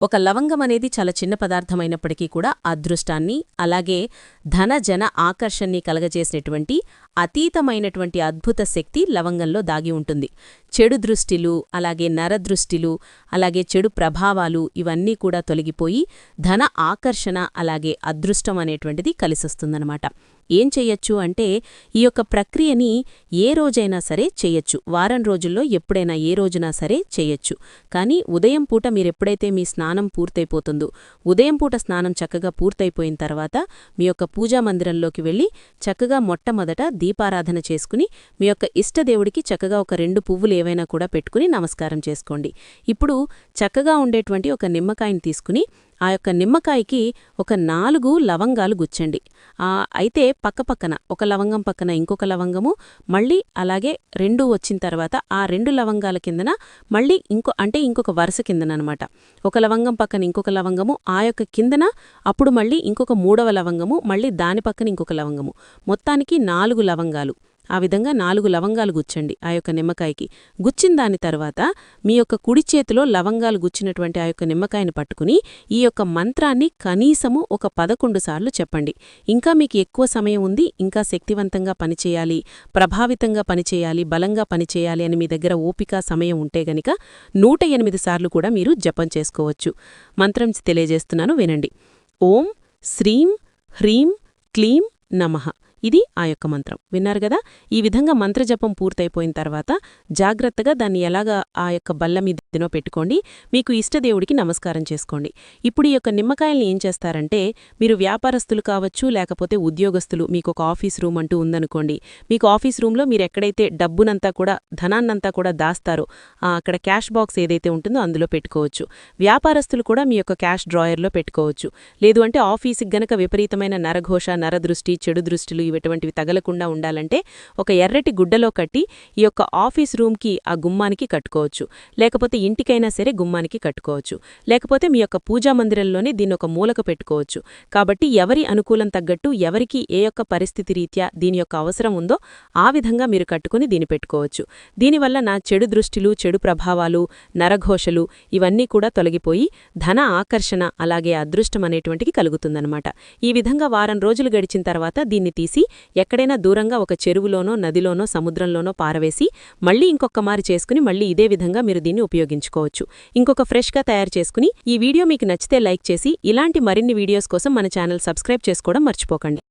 ఒక లవంగం అనేది చాలా చిన్న పదార్థమైనప్పటికీ కూడా అదృష్టాన్ని అలాగే ధన జన ఆకర్షణని కలగజేసినటువంటి అతీతమైనటువంటి అద్భుత శక్తి లవంగంలో దాగి ఉంటుంది. చెడు దృష్టిలు అలాగే నరదృష్టిలు అలాగే చెడు ప్రభావాలు ఇవన్నీ కూడా తొలగిపోయి ధన ఆకర్షణ అలాగే అదృష్టం అనేటువంటిది కలిసొస్తుందనమాట ఏం చెయ్యొచ్చు అంటే ఈ యొక్క ప్రక్రియని ఏ రోజైనా సరే చేయొచ్చు వారం రోజుల్లో ఎప్పుడైనా ఏ రోజునా సరే చేయొచ్చు కానీ ఉదయం పూట మీరెప్పుడైతే మీ స్నానం పూర్తయిపోతుందో ఉదయం పూట స్నానం చక్కగా పూర్తయిపోయిన తర్వాత మీ యొక్క పూజా మందిరంలోకి వెళ్ళి చక్కగా మొట్టమొదట దీపారాధన చేసుకుని మీ యొక్క ఇష్టదేవుడికి చక్కగా ఒక రెండు పువ్వులు ఏవైనా కూడా పెట్టుకుని నమస్కారం చేసుకోండి. ఇప్పుడు చక్కగా ఉండేటువంటి ఒక నిమ్మకాయని తీసుకుని ఆ యొక్క నిమ్మకాయకి ఒక నాలుగు లవంగాలు గుచ్చండి అయితే పక్కపక్కన ఒక లవంగం పక్కన ఇంకొక లవంగము మళ్ళీ అలాగే రెండు వచ్చిన తర్వాత ఆ రెండు లవంగాల కిందన మళ్ళీ ఇంకో అంటే ఇంకొక వరుస కిందనమాట ఒక లవంగం పక్కన ఇంకొక లవంగము ఆ యొక్క కిందన అప్పుడు మళ్ళీ ఇంకొక మూడవ లవంగము మళ్ళీ దాని పక్కన ఇంకొక లవంగము. మొత్తానికి నాలుగు లవంగాలు. ఆ విధంగా నాలుగు లవంగాలు గుచ్చండి ఆ యొక్క నిమ్మకాయకి. గుచ్చిన దాని తర్వాత మీ యొక్క కుడి చేతిలో లవంగాలు గుచ్చినటువంటి ఆ యొక్క నిమ్మకాయని పట్టుకుని ఈ యొక్క మంత్రాన్ని కనీసము ఒక పదకొండు సార్లు చెప్పండి. ఇంకా మీకు ఎక్కువ సమయం ఉంది ఇంకా శక్తివంతంగా పనిచేయాలి ప్రభావితంగా పనిచేయాలి బలంగా పనిచేయాలి అని మీ దగ్గర ఓపిక సమయం ఉంటే గనిక నూట ఎనిమిది సార్లు కూడా మీరు జపం చేసుకోవచ్చు. మంత్రం తెలియజేస్తున్నాను వినండి. ఓం శ్రీం హ్రీం క్లీం నమః. ఇది ఆ యొక్క మంత్రం. విన్నారు కదా? ఈ విధంగా మంత్రజపం పూర్తయిపోయిన తర్వాత జాగ్రత్తగా దాన్ని ఎలాగా ఆ యొక్క బల్ల మీదనో పెట్టుకోండి. మీకు ఇష్టదేవుడికి నమస్కారం చేసుకోండి. ఇప్పుడు ఈ యొక్క నిమ్మకాయల్ని ఏం చేస్తారంటే మీరు వ్యాపారస్తులు కావచ్చు లేకపోతే ఉద్యోగస్తులు మీకు ఒక ఆఫీస్ రూమ్ అంటూ ఉందనుకోండి. మీకు ఆఫీస్ రూమ్లో మీరు ఎక్కడైతే డబ్బునంతా కూడా ధనాన్నంతా కూడా దాస్తారో అక్కడ క్యాష్ బాక్స్ ఏదైతే ఉంటుందో అందులో పెట్టుకోవచ్చు. వ్యాపారస్తులు కూడా మీ యొక్క క్యాష్ డ్రాయర్లో పెట్టుకోవచ్చు. లేదు అంటే ఆఫీస్కి గనక విపరీతమైన నరఘోష నరదృష్టి చెడు దృష్టిలు ఇటువంటివి తగలకుండా ఉండాలంటే ఒక ఎర్రటి గుడ్డలో కట్టి ఈ యొక్క ఆఫీస్ రూమ్కి ఆ గుమ్మానికి కట్టుకోవచ్చు. లేకపోతే ఇంటికైనా సరే గుమ్మానికి కట్టుకోవచ్చు. లేకపోతే మీ యొక్క పూజా మందిరంలోనే దీన్ని ఒక మూలక పెట్టుకోవచ్చు. కాబట్టి ఎవరి అనుకూలం తగ్గట్టు ఎవరికి ఏ యొక్క పరిస్థితి రీత్యా దీని యొక్క అవసరం ఉందో ఆ విధంగా మీరు కట్టుకుని దీన్ని పెట్టుకోవచ్చు. దీనివల్ల నా చెడు దృష్టిలు చెడు ప్రభావాలు నరఘోషలు ఇవన్నీ కూడా తొలగిపోయి ధన ఆకర్షణ అలాగే అదృష్టం అనేటువంటికి కలుగుతుందన్నమాట. ఈ విధంగా వారం రోజులు గడిచిన తర్వాత దీన్ని తీసి చేసి ఎక్కడైనా దూరంగా ఒక చెరువులోనో నదిలోనో సముద్రంలోనో పారవేసి మళ్ళీ ఇంకొకమారి చేసుకుని మళ్ళీ ఇదే విధంగా మీరు దీన్ని ఉపయోగించుకోవచ్చు. ఇంకొక ఫ్రెష్గా తయారు చేసుకుని ఈ వీడియో మీకు నచ్చితే లైక్ చేసి ఇలాంటి మరిన్ని వీడియోస్ కోసం మన ఛానల్ సబ్స్క్రైబ్ చేసుకోవడం మర్చిపోకండి.